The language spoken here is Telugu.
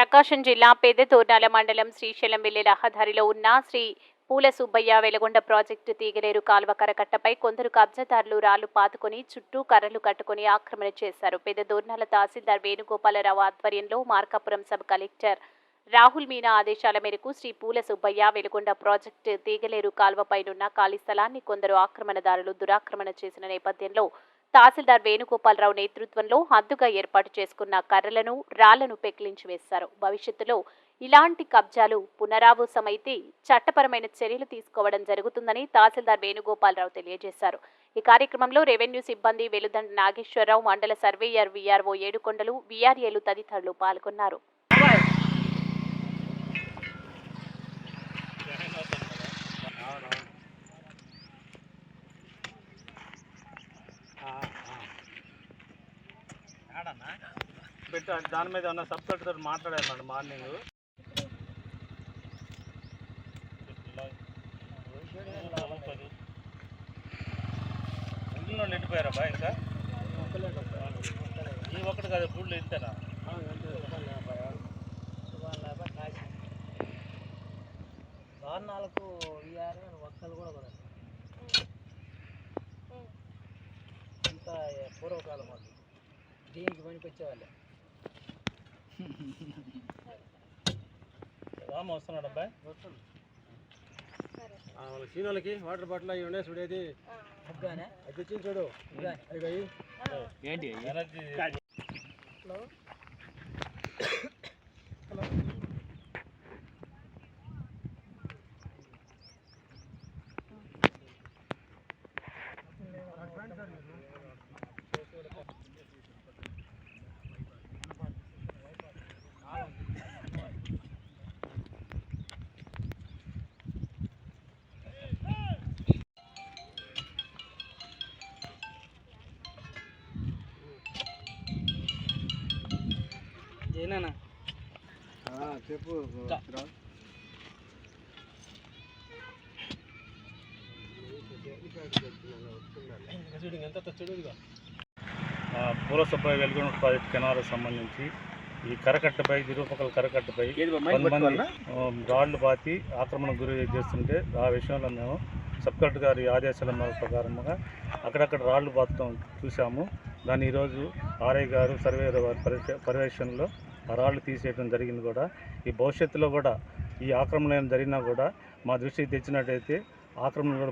ప్రకాశం జిల్లా పెద్దతోర్నాల మండలం శ్రీశైలం వెళ్ళే రహదారిలో ఉన్న శ్రీ పూల సుబ్బయ్య వెలగొండ ప్రాజెక్టు తీగలేరు కాలువ కరకట్టపై కొందరు కబ్జాదారులు రాళ్ళు పాతుకొని చుట్టూ కర్రలు కట్టుకుని ఆక్రమణ చేశారు. పెద్ద పెద్దదోర్నాల తహసీల్దార్ వేణుగోపాలరావు ఆధ్వర్యంలో మార్కాపురం సబ్ కలెక్టర్ రాహుల్ మీనా ఆదేశాల మేరకు శ్రీ పూల సుబ్బయ్య వెలుగొండ ప్రాజెక్టు తీగలేరు కాలువపైనున్న ఖాళీ స్థలాన్ని కొందరు ఆక్రమణదారులు దురాక్రమణ చేసిన నేపథ్యంలో తహసీల్దార్ వేణుగోపాలరావు నేతృత్వంలో హద్దుగా ఏర్పాటు చేసుకున్న కర్రలను రాళ్ళను పెకిలించి వేశారు. భవిష్యత్తులో ఇలాంటి కబ్జాలు పునరావృతమైతే చట్టపరమైన చర్యలు తీసుకోవడం జరుగుతుందని తహసీల్దార్ వేణుగోపాలరావు తెలియజేశారు. ఈ కార్యక్రమంలో రెవెన్యూ సిబ్బంది వెలుదండ నాగేశ్వరరావు మండల సర్వేయర్ వీఆర్ఓ ఏడుకొండలు విఆర్ఏలు తదితరులు పాల్గొన్నారు. పెట్టు అది దాని మీద ఉన్న సబ్ కలెక్టర్ మాట్లాడారు మార్నింగ్ ఇందులో నెట్టిపోయారా బా ఇంకా? ఈ ఒక్కటి కాదు పూళ్ళు ఇంతేనా? వాహనాలకు వీఆర్ ఒక్కలు కూడా కూడా ఇంత పూర్వకాలం వాళ్ళు. దీనికి పనికొచ్చేవాళ్ళే రామ వస్తున్నాడు అబ్బాయి. వాళ్ళ వాటర్ బాటిల్ అవి ఉండే చూడేది అది చూడు. అయ్యి ఏంటి? ఎనర్జీ. ఏనా చెప్పు పూల సుబ్బయ్య వెలుగున ప్రాజెక్ట్ కెనాలకు సంబంధించి ఈ కరకట్టపై ఇరుపక్కల కరకట్టపై కొంతమంది రాళ్ళు పాతి ఆక్రమణ గురి చేస్తుంటే ఆ విషయంలో మేము సబ్ కలెక్టర్ గారి ఆదేశాల మేర ప్రకారముగా అక్కడక్కడ రాళ్ళు పాతడం చూసాము దాన్ని ఈరోజు ఆర్ఐ గారు సర్వేయర్ వారి పర్యవేక్ష- పర్యవేక్షణలో రాళ్ళు తీసేయడం జరిగింది కూడా. ఈ భవిష్యత్తులో కూడా ఈ ఆక్రమణ జరిగినా కూడా మా దృష్టికి తెచ్చినట్టయితే ఆక్రమణ